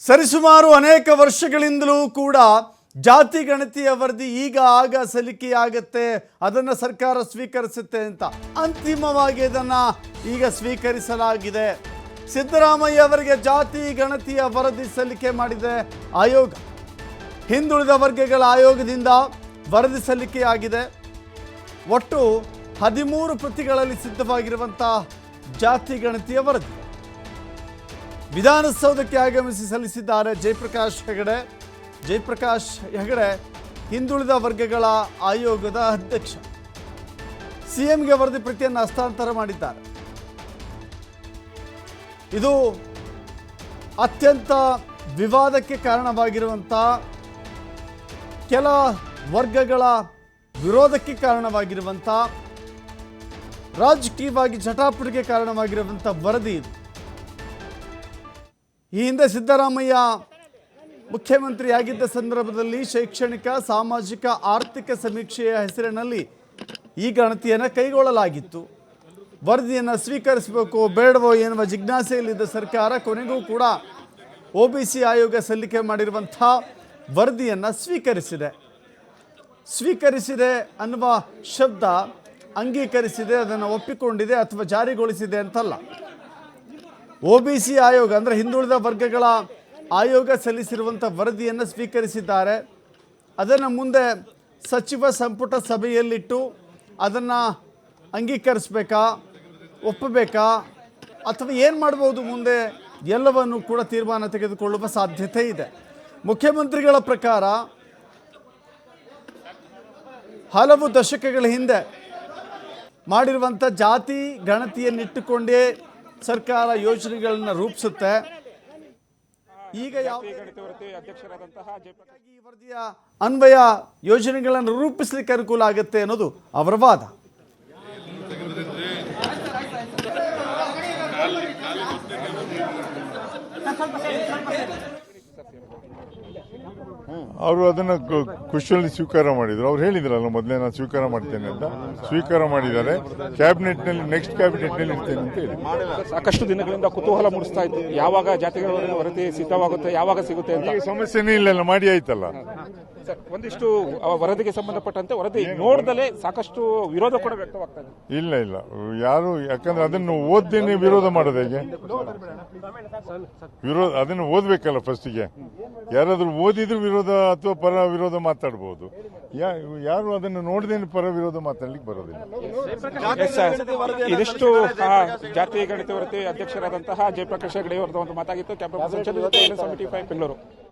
ಸರಿಸುಮಾರು ಅನೇಕ ವರ್ಷಗಳಿಂದಲೂ ಕೂಡ ಜಾತಿ ಗಣತಿಯ ವರದಿ ಈಗ ಆಗ ಸಲ್ಲಿಕೆಯಾಗತ್ತೆ ಅದನ್ನು ಸರ್ಕಾರ ಸ್ವೀಕರಿಸುತ್ತೆ ಅಂತ ಅಂತಿಮವಾಗಿ ಅದನ್ನು ಈಗ ಸ್ವೀಕರಿಸಲಾಗಿದೆ. ಸಿದ್ದರಾಮಯ್ಯ ಅವರಿಗೆ ಜಾತಿ ಗಣತಿಯ ವರದಿ ಸಲ್ಲಿಕೆ ಮಾಡಿದೆ ಆಯೋಗ. ಹಿಂದುಳಿದ ವರ್ಗಗಳ ಆಯೋಗದಿಂದ ವರದಿ ಸಲ್ಲಿಕೆಯಾಗಿದೆ ಒಟ್ಟು ಹದಿಮೂರು ಪ್ರತಿಗಳಲ್ಲಿ ಸಿದ್ಧವಾಗಿರುವಂಥ ಜಾತಿ ಗಣತಿಯ ವರದಿ. ವಿಧಾನಸೌಧಕ್ಕೆ ಆಗಮಿಸಿ ಸಲ್ಲಿಸಿದ್ದಾರೆ ಜಯಪ್ರಕಾಶ್ ಹೆಗಡೆ. ಜಯಪ್ರಕಾಶ್ ಹೆಗಡೆ ಹಿಂದುಳಿದ ವರ್ಗಗಳ ಆಯೋಗದ ಅಧ್ಯಕ್ಷ. ಸಿಎಂಗೆ ವರದಿ ಪ್ರತಿಯನ್ನು ಹಸ್ತಾಂತರ ಮಾಡಿದ್ದಾರೆ. ಇದು ಅತ್ಯಂತ ವಿವಾದಕ್ಕೆ ಕಾರಣವಾಗಿರುವಂಥ ಕೆಲ ವರ್ಗಗಳ ವಿರೋಧಕ್ಕೆ ಕಾರಣವಾಗಿರುವಂಥ ರಾಜಕೀಯವಾಗಿ ಜಟಾಪಟಿಗೆ ಕಾರಣವಾಗಿರುವಂಥ ವರದಿ ಇದು. ಈ ಹಿಂದೆ ಸಿದ್ದರಾಮಯ್ಯ ಮುಖ್ಯಮಂತ್ರಿಯಾಗಿದ್ದ ಸಂದರ್ಭದಲ್ಲಿ ಶೈಕ್ಷಣಿಕ, ಸಾಮಾಜಿಕ, ಆರ್ಥಿಕ ಸಮೀಕ್ಷೆಯ ಹೆಸರಿನಲ್ಲಿ ಈ ಗಣತಿಯನ್ನು ಕೈಗೊಳ್ಳಲಾಗಿತ್ತು. ವರದಿಯನ್ನು ಸ್ವೀಕರಿಸಬೇಕು, ಬೇಡವೋ ಎನ್ನುವ ಜಿಜ್ಞಾಸೆಯಲ್ಲಿದ್ದ ಸರ್ಕಾರ ಕೊನೆಗೂ ಕೂಡ ಒ ಬಿ ಸಿ ಆಯೋಗ ಸಲ್ಲಿಕೆ ಮಾಡಿರುವಂಥ ವರದಿಯನ್ನು ಸ್ವೀಕರಿಸಿದೆ. ಸ್ವೀಕರಿಸಿದೆ ಅನ್ನುವ ಶಬ್ದ ಅಂಗೀಕರಿಸಿದೆ, ಅದನ್ನು ಒಪ್ಪಿಕೊಂಡಿದೆ ಅಥವಾ ಜಾರಿಗೊಳಿಸಿದೆ ಅಂತಲ್ಲ. ಒ ಬಿ ಸಿ ಆಯೋಗ, ಅಂದರೆ ಹಿಂದುಳಿದ ವರ್ಗಗಳ ಆಯೋಗ ಸಲ್ಲಿಸಿರುವಂಥ ವರದಿಯನ್ನು ಸ್ವೀಕರಿಸಿದ್ದಾರೆ. ಅದನ್ನು ಮುಂದೆ ಸಚಿವ ಸಂಪುಟ ಸಭೆಯಲ್ಲಿಟ್ಟು ಅದನ್ನು ಅಂಗೀಕರಿಸ್ಬೇಕಾ, ಒಪ್ಪಬೇಕಾ, ಅಥವಾ ಏನು ಮಾಡ್ಬೋದು ಮುಂದೆ, ಎಲ್ಲವನ್ನು ಕೂಡ ತೀರ್ಮಾನ ತೆಗೆದುಕೊಳ್ಳುವ ಸಾಧ್ಯತೆ ಇದೆ. ಮುಖ್ಯಮಂತ್ರಿಗಳ ಪ್ರಕಾರ ಹಲವು ದಶಕಗಳ ಹಿಂದೆ ಮಾಡಿರುವಂಥ ಜಾತಿ ಗಣತಿಯನ್ನಿಟ್ಟುಕೊಂಡೇ ಸರ್ಕಾರ ಯೋಜನೆಗಳನ್ನು ರೂಪಿಸುತ್ತೆ. ಈಗ ಯಾವ ವರದಿಯ ಅನ್ವಯ ಯೋಜನೆಗಳನ್ನು ರೂಪಿಸಲಿಕ್ಕೆ ಅನುಕೂಲ ಆಗುತ್ತೆ ಅನ್ನೋದು ಅವರ ವಾದ. ಅವರು ಅದನ್ನ ಖುಷಿಯಲ್ಲಿ ಸ್ವೀಕಾರ ಮಾಡಿದ್ರು. ಅವ್ರು ಹೇಳಿದ್ರಲ್ಲ ಮೊದಲೇ ನಾನು ಸ್ವೀಕಾರ ಮಾಡ್ತೇನೆ ಅಂತ. ಸ್ವೀಕಾರ ಮಾಡಿದ್ದಾರೆ. ಕ್ಯಾಬಿನೆಟ್ನಲ್ಲಿ ನೆಕ್ಸ್ಟ್ ಕ್ಯಾಬಿನೆಟ್ನಲ್ಲಿ ಇರ್ತೇನೆ ಅಂತ ಹೇಳಿ. ಸಾಕಷ್ಟು ದಿನಗಳಿಂದ ಕುತೂಹಲ ಮೂಡಿಸ್ತಾ ಇತ್ತು. ಯಾವಾಗ ಜಾತಿಗಳ ವರದಿ ಸಿದ್ಧವಾಗುತ್ತೆ ಯಾವಾಗ ಸಿಗುತ್ತೆ ಅಂತ? ಸಮಸ್ಯೆನೇ ಇಲ್ಲ ಮಾಡಿ ಆಯ್ತಲ್ಲ. ಒಂದಿಷ್ಟು ಆ ವರದಿಗೆ ಸಂಬಂಧಪಟ್ಟಂತೆ ವರದಿ ನೋಡ್ದಲೇ ಸಾಕಷ್ಟು ವಿರೋಧ ಕೂಡ ವ್ಯಕ್ತವಾಗ್ತದೆ ಇಲ್ಲ ಇಲ್ಲ. ಯಾರು ಯಾಕಂದ್ರೆ ಅದನ್ನು ಓದ್ದೇನೆ ವಿರೋಧ ಮಾಡೋದು ಹೇಗೆ? ವಿರೋಧ ಅದನ್ನು ಓದ್ಬೇಕಲ್ಲ ಫಸ್ಟಿಗೆ ಯಾರಾದ್ರೂ ಓದಿದ್ರು ವಿರೋಧ ಅಥವಾ ಪರ ವಿರೋಧ ಮಾತಾಡ್ಬೋದು. ಯಾ- ಯಾರು ಅದನ್ನು ನೋಡಿದೇನು ಪರ ವಿರೋಧ ಮಾತಾಡ್ಲಿಕ್ಕೆ ಬರೋದಿಲ್ಲ. ಇದಿಷ್ಟು ಜಾತಿ ಗಣಿತ ವರದಿ ಅಧ್ಯಕ್ಷರಾದಂತಹ ಜಯಪ್ರಕಾಶ್ ಹೆಗಡೆ ಅವರದ ಒಂದು ಮಾತಾಗಿತ್ತು. Seventy five Bengaluru.